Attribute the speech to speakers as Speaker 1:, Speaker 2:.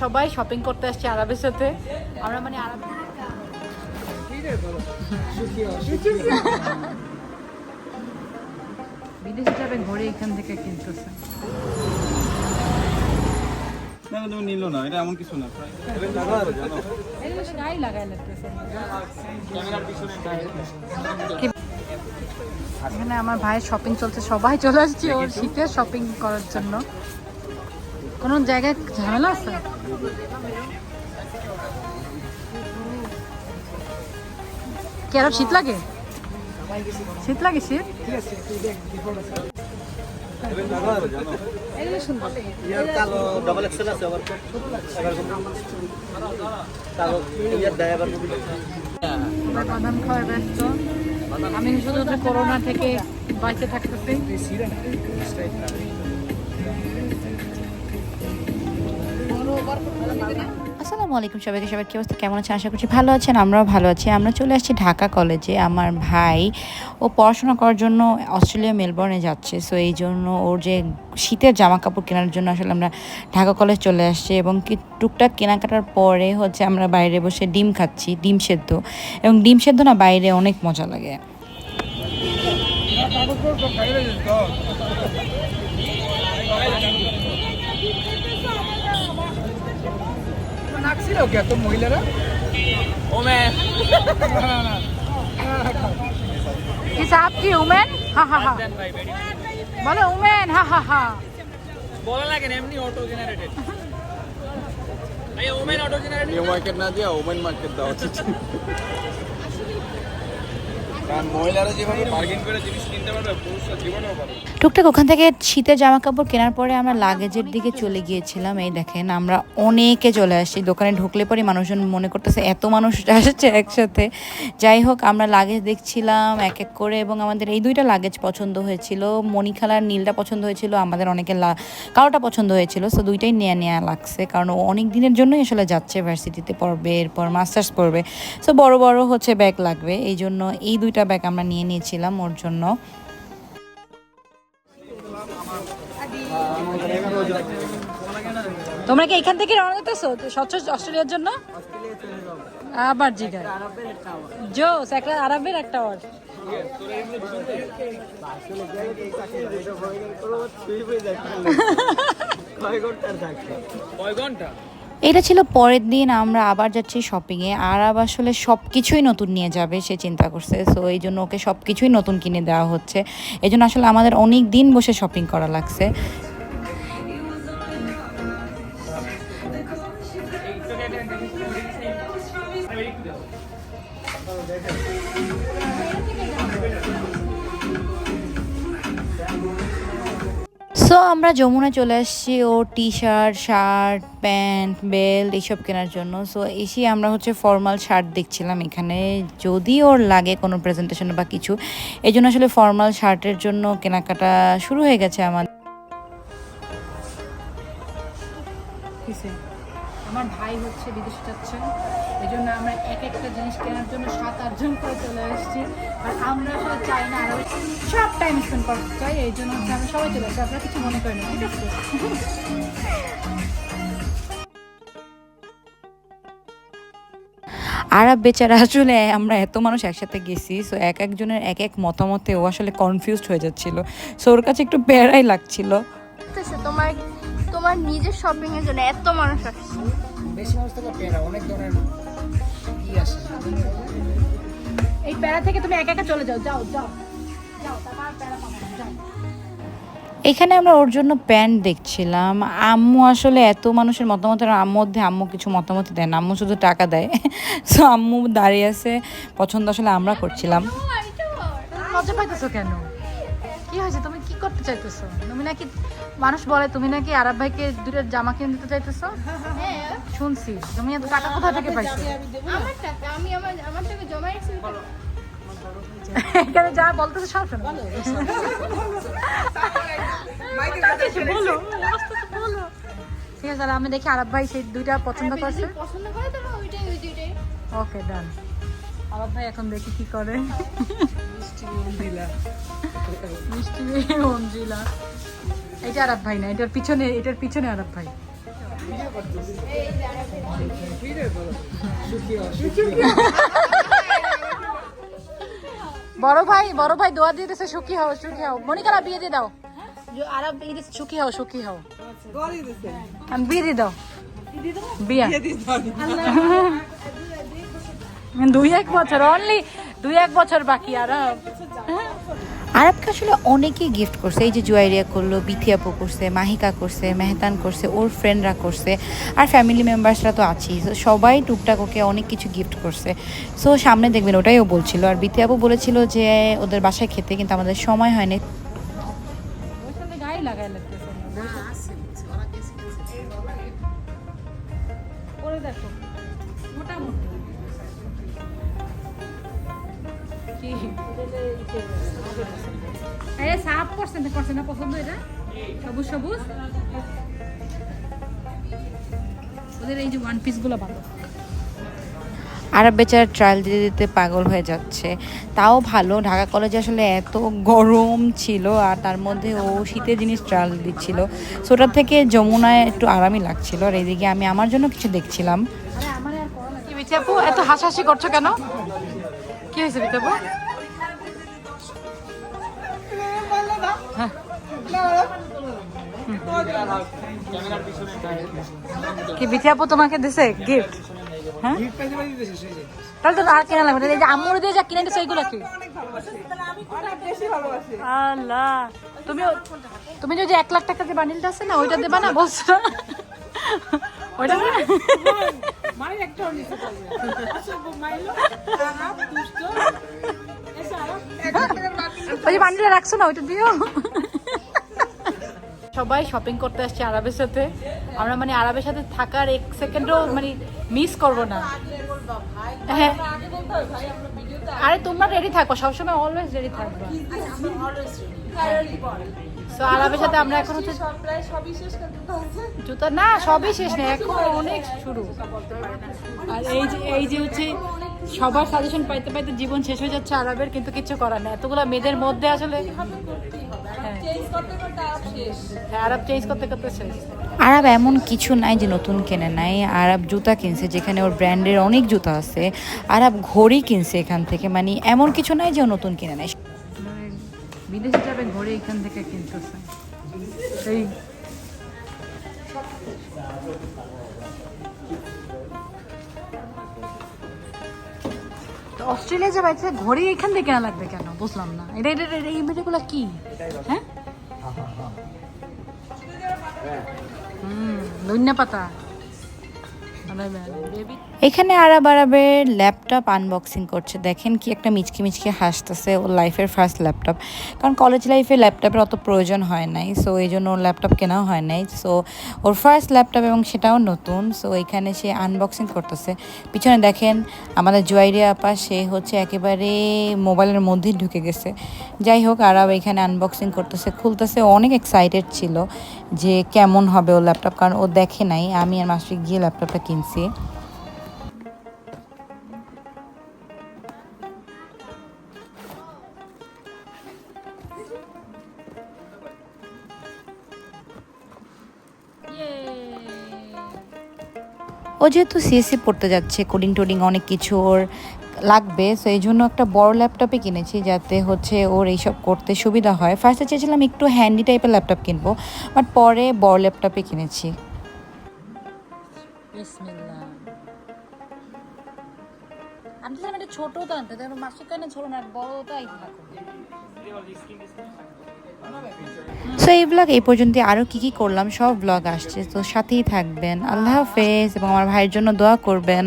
Speaker 1: সবাই শপিং করতে আসছে আরবের সাথে। আমরা মানে আরব বিদেশে যাবে ঘরে এখান থেকে কিনতেছে
Speaker 2: না তুমি নিল না এটা এমন কিছু না।
Speaker 1: এগুলো গায়ে লাগাই লাগতেছে এখানে আমার ভাইয়ের শপিং চলছে সবাই চলে আসছে ওর শীতের শপিং করার জন্য। কোন জায়গায় ঝামেলা আছে? কি আরও শীত লাগে? শীত লাগে শীত? ব্যস্ত। আমি শুধু করোনা থেকে বাঁচে থাকতেছি।
Speaker 3: আসসালামু আলাইকুম সবাইকে সবাই কি অবস্থা? কেমন আছেন? আশা করছি ভালো আছেন, আমরাও ভালো আছি। আমরা চলে আসছি ঢাকা কলেজে। আমার ভাই, ও পড়াশোনা করার জন্য অস্ট্রেলিয়া মেলবোর্নে যাচ্ছে। সো এই জন্য ওর যে শীতের জামা কাপড় কেনার জন্য আসলে আমরা ঢাকা কলেজ চলে আসছি এবং কি টুকটাক কেনাকাটার পরে হচ্ছে আমরা বাইরে বসে ডিম খাচ্ছি, ডিম সেদ্ধ। এবং ডিম সেদ্ধ না, বাইরে অনেক মজা লাগে।
Speaker 4: নাকছিল কে তো মহিলারা
Speaker 1: কি সাহেব কি উমেন হা হা হা বলো উমেন হা হা হা
Speaker 5: বলা লাগে না এমনি অটো জেনারেটেড এই women auto generated
Speaker 2: New Market না দিয়ে ওমেন মার্কেট দেওয়া উচিত
Speaker 3: টুকটাক ওখান থেকে শীতের জামা কাপড় কেনার পরে আমরা লাগেজের দিকে চলে গিয়েছিলাম। এই দেখেন, আমরা অনেকে চলে আসছি। দোকানে ঢুকলে পরে মানুষজন মনে করতেছে, এত মানুষ আসছে একসাথে। যাই হোক, আমরা লাগেজ দেখছিলাম এক এক করে এবং আমাদের এই দুইটা লাগেজ পছন্দ হয়েছিল। মণিখালার নীলটা পছন্দ হয়েছিল, আমাদের অনেকে লা কালোটা পছন্দ হয়েছিল। সো দুইটাই নেয়া নেওয়া লাগছে। কারণ অনেক দিনের জন্যই আসলে যাচ্ছে ভার্সিটিতে পড়বে, এরপর মাস্টার্স পড়বে। সো বড় বড় হচ্ছে ব্যাগ লাগবে। এই জন্য এই দুইটা ব্যাগ আমরা নিয়ে নিয়েছিলাম ওর জন্য।
Speaker 1: তোমরা কি এখান থেকে রওনা দিতেছো স্বচ্ছ অস্ট্রেলিয়ার জন্য? আবার জিগার জোস একটা আরবের একটা ওর।
Speaker 4: কয় ঘণ্টার থাকছে
Speaker 5: কয় ঘণ্টা?
Speaker 3: এটা ছিল পরের দিন, আমরা আবার যাচ্ছি শপিংয়ে আর আবার আসলে সব কিছুই নতুন নিয়ে যাবে, সে চিন্তা করছে। সো এই জন্য ওকে সব কিছুই নতুন কিনে দেওয়া হচ্ছে। এই জন্য আসলে আমাদের অনেক দিন বসে শপিং করা লাগছে। সো আমরা যমুনা চলে আসছি, ও T shirt shirt pant belt এইসব কেনার জন্য। সো এসে আমরা হচ্ছে ফর্মাল শার্ট দেখছিলাম এখানে। যদি ওর লাগে কোনো প্রেজেন্টেশন বা কিছু, এই জন্য আসলে ফর্মাল শার্টের জন্য কেনাকাটা শুরু হয়ে গেছে আমাদের।
Speaker 1: আমার ভাই হচ্ছে বিদেশে যাচ্ছে। এই জন্য আমরা এক একটা জিনিস কেনার জন্য সাত আটজন করে চলে এসেছি আর আমরা আসলে চাই না আরও সব টাইম স্পেন্ড করতে চাই এই জন্য হচ্ছে আমরা সবাই চলে আসছি। আপনারা কিছু মনে করেন না, ঠিক আছে?
Speaker 3: আরব বেচারা আসলে আমরা এত মানুষ একসাথে গেছি সো এক একজনের এক এক মতামতে ও আসলে কনফিউজড হয়ে যাচ্ছিল। সো ওর কাছে একটু প্যারাই লাগছিল।
Speaker 6: তোমার তোমার নিজের শপিং এর জন্য এত মানুষ আসছে।
Speaker 4: বেশি মানুষ থেকে পেয়ারা অনেক ধরনের ই আসে
Speaker 1: এই প্যারা থেকে তুমি একা একা চলে যাও যাও যাও। যাও তারপর আর প্যারা পাবো যাও।
Speaker 3: এখানে আমরা ওর জন্য প্যান্ট দেখছিলাম। আম্মু আসলে এত মানুষের মতামতের আম্মু মধ্যে আম্মু কিছু মতামত দেয় না। আম্মু শুধু টাকা দেয়। সো আম্মু দাঁড়িয়ে আছে। পছন্দ আসলে আমরা করছিলাম।
Speaker 1: লজ্জা পাইতেছো কেন? কি হয়েছে? তুমি কি করতে চাইতেছো? তুমি নাকি মানুষ বলে তুমি নাকি আরব ভাইকে দুটো জামা কিনে দিতে চাইতেছো?
Speaker 6: হ্যাঁ
Speaker 1: শুনছি। তুমি এত টাকা কোথা থেকে পাইছো?
Speaker 6: আমার টাকা আমি আমার আমার টাকা জমা রাখছি।
Speaker 1: এখানে যা বলতেছে সব শোনো। বলো। বলো ঠিক আছে তাহলে আমি দেখি আরব ভাই সেই দুইটা পছন্দ করছে।
Speaker 6: পছন্দ করে তবে ওইটাই ওই দুইটাই
Speaker 1: ওকে ডান আরব ভাই এখন দেখি কি করে। মিষ্টি মঞ্জিলা এটা আরব ভাই না এটার পিছনে এটার পিছনে আরব ভাই। বড় ভাই বড় ভাই দোয়া দিয়ে দিতেছে সুখী হও সুখী হও। মনিকারা বিয়ে দিয়ে দাও। বিয়ে সুখী হও সুখী হও। আমি বিয়ে দিয়ে দাও। বিয়া। দুই এক বছর অনলি দুই এক বছর বাকি আর
Speaker 3: আরবকে আসলে অনেকেই গিফট করছে। এই যে জুয়াইরিয়া করল বিথিয়াপু করছে, মাহিকা করছে, মেহতান করছে, ওর ফ্রেন্ডরা করছে, আর ফ্যামিলি মেম্বার্সরা তো আছেই। সবাই টুকটাক ওকে অনেক কিছু গিফট করছে। সো সামনে দেখবেন, ওটাই ও বলছিল। আর বিথিয়াপু বলেছিল যে, ওদের বাসায় খেতে কিন্তু আমাদের সময় হয়নি।
Speaker 1: আরে সাপ করছে না করছে না পছন্দ এটা? সবুজ সবুজ? ওদের এই যে ওয়ান ভালো।
Speaker 3: আরব বেচারা ট্রায়াল দিতে দিতে পাগল হয়ে যাচ্ছে। তাও ভালো ঢাকা কলেজে আসলে এত গরম ছিল আর তার মধ্যে ও শীতের জিনিস ট্রায়াল দিচ্ছিল। সো ওটার থেকে যমুনায় একটু আরামই লাগছিল আর এইদিকে আমি আমার জন্য কিছু দেখছিলাম।
Speaker 1: এত হাসাহাসি করছ কেন? কি হয়েছে বিচাপু কি বিচাপু তোমাকে দিছে? গিফট হ্যাঁ? তো আর কেনা যে দিছে ওইগুলো কি? আল্লাহ। তুমি তুমি যদি এক লাখ টাকা যে বান্ডিলটা আছে না, ওইটা দেবা না বলছো? ওই বান্ডিলে রাখছো না ওইটা দিও। সবাই শপিং করতে আসছে আরবের সাথে। আমরা মানে আরবের সাথে থাকার এক সেকেন্ডও মানে মিস করব না। হ্যাঁ। আরে তোমরা রেডি থাকো সবসময় অলওয়েজ রেডি থাকবে। তো আরবের সাথে আমরা এখন হচ্ছে জুতা না সবই শেষ নেই এখন অনেক শুরু। আর এই যে এই যে হচ্ছে সবার সাজেশন পাইতে পাইতে জীবন শেষ হয়ে যাচ্ছে আরবের কিন্তু কিছু করার নেই। এতগুলো মেয়েদের মধ্যে আসলে হ্যাঁ। হ্যাঁ, আরব চেঞ্জ করতে করতে শেষ।
Speaker 3: আরব এমন কিছু নাই যে নতুন কেনে নাই। আরব জুতা কিনছে যেখানে ওর ব্র্যান্ডের অনেক জুতা আছে। আরব ঘড়ি কিনছে এখান থেকে। মানে এমন কিছু নাই যে ও নতুন কিনে নেয়
Speaker 1: বিদেশে যাবে ঘরে এখান থেকে কিনতেছে। এই। অস্ট্রেলিয়া যাবে তো ঘড়ি এখান থেকে কেনা লাগবে কেন? বুঝলাম না। এটা এটা এই মেয়েগুলো কি? হ্যাঁ? হুম ধন্যা পাতা বেবি
Speaker 3: এখানে আরব আরবের ল্যাপটপ আনবক্সিং করছে। দেখেন কি একটা মিচকি মিচকি হাসতেছে ওর লাইফের ফার্স্ট ল্যাপটপ কারণ কলেজ লাইফে ল্যাপটপের অত প্রয়োজন হয় নাই। সো এই জন্য ওর ল্যাপটপ কেনাও হয় নাই। সো ওর ফার্স্ট ল্যাপটপ এবং সেটাও নতুন। সো এখানে সে আনবক্সিং করতেছে। পিছনে দেখেন আমাদের জুয়াইরিয়া আপা, সে হচ্ছে একেবারে মোবাইলের মধ্যেই ঢুকে গেছে। যাই হোক, আরব এখানে আনবক্সিং করতেছে। খুলতেছে। অনেক এক্সাইটেড ছিল যে কেমন হবে ও ল্যাপটপ কারণ ও দেখে নাই। আমি আর মাসিক গিয়ে ল্যাপটপটা কিনছি। ও যেহেতু সিএসসি পড়তে যাচ্ছে কোডিং টোডিং অনেক কিছু ওর লাগবে সো এই জন্য একটা বড় ল্যাপটপে কিনেছি যাতে হচ্ছে ওর এইসব করতে সুবিধা হয় ফার্স্টে চেয়েছিলাম একটু হ্যান্ডি টাইপের ল্যাপটপ কিনবো বাট পরে বড় ল্যাপটপে কিনেছি
Speaker 1: আমি তো ছোট তো আনতে মাসুক কেন ছোট না বড়টাই থাকুক
Speaker 3: সো এই ব্লগ এই পর্যন্ত আরও কী কী করলাম, সব ব্লগ আসছে। তো সাথেই থাকবেন। আল্লাহ হাফেজ এবং আমার ভাইয়ের জন্য দোয়া করবেন।